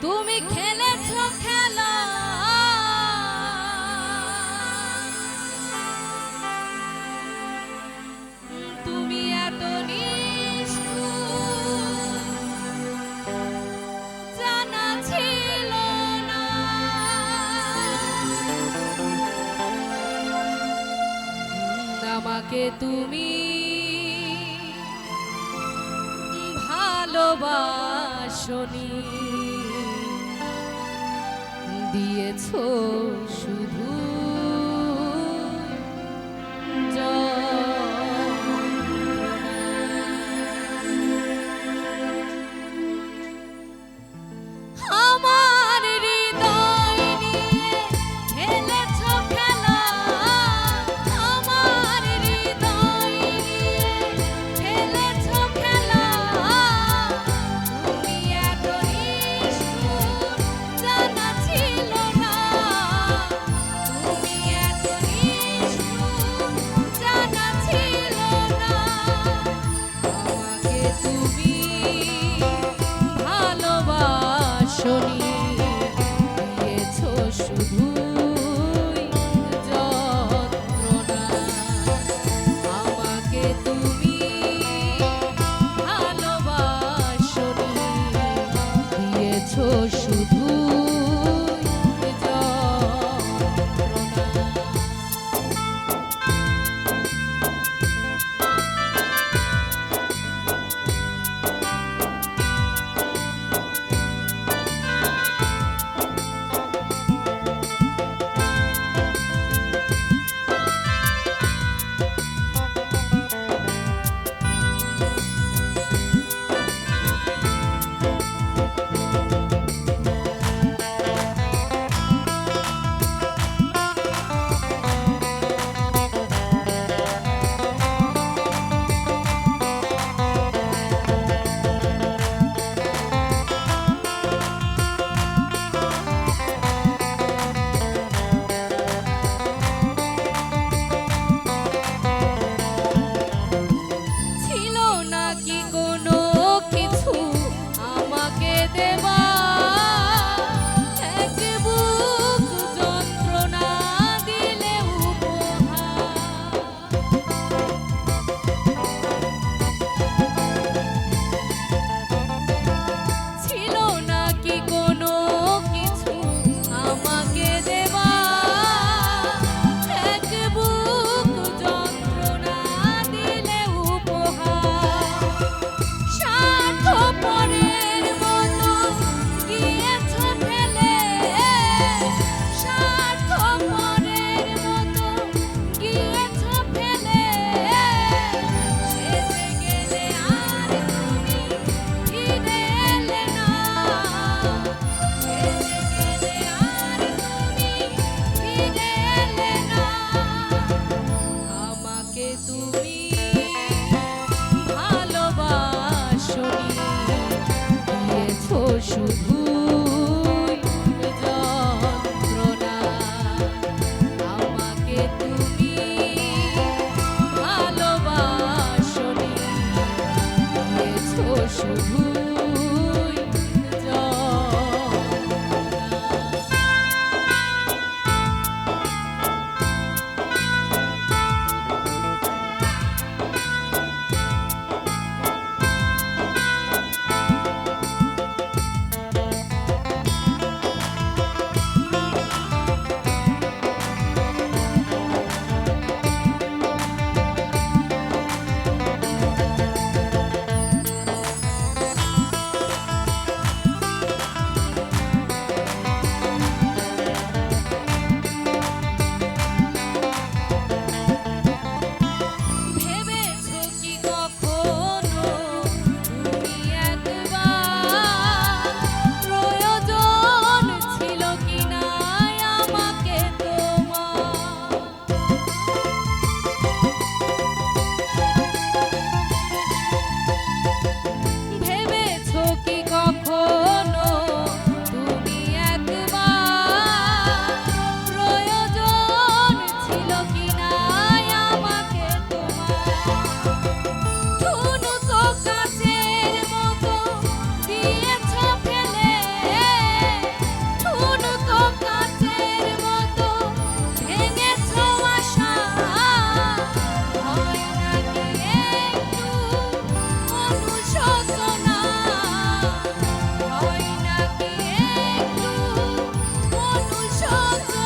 তুমি খেলেছ খেলা। তুমি এত জানা ছিল না। আমাকে তুমি ভালোবাসনি। দিয়েছ শুধু special blue. Oh,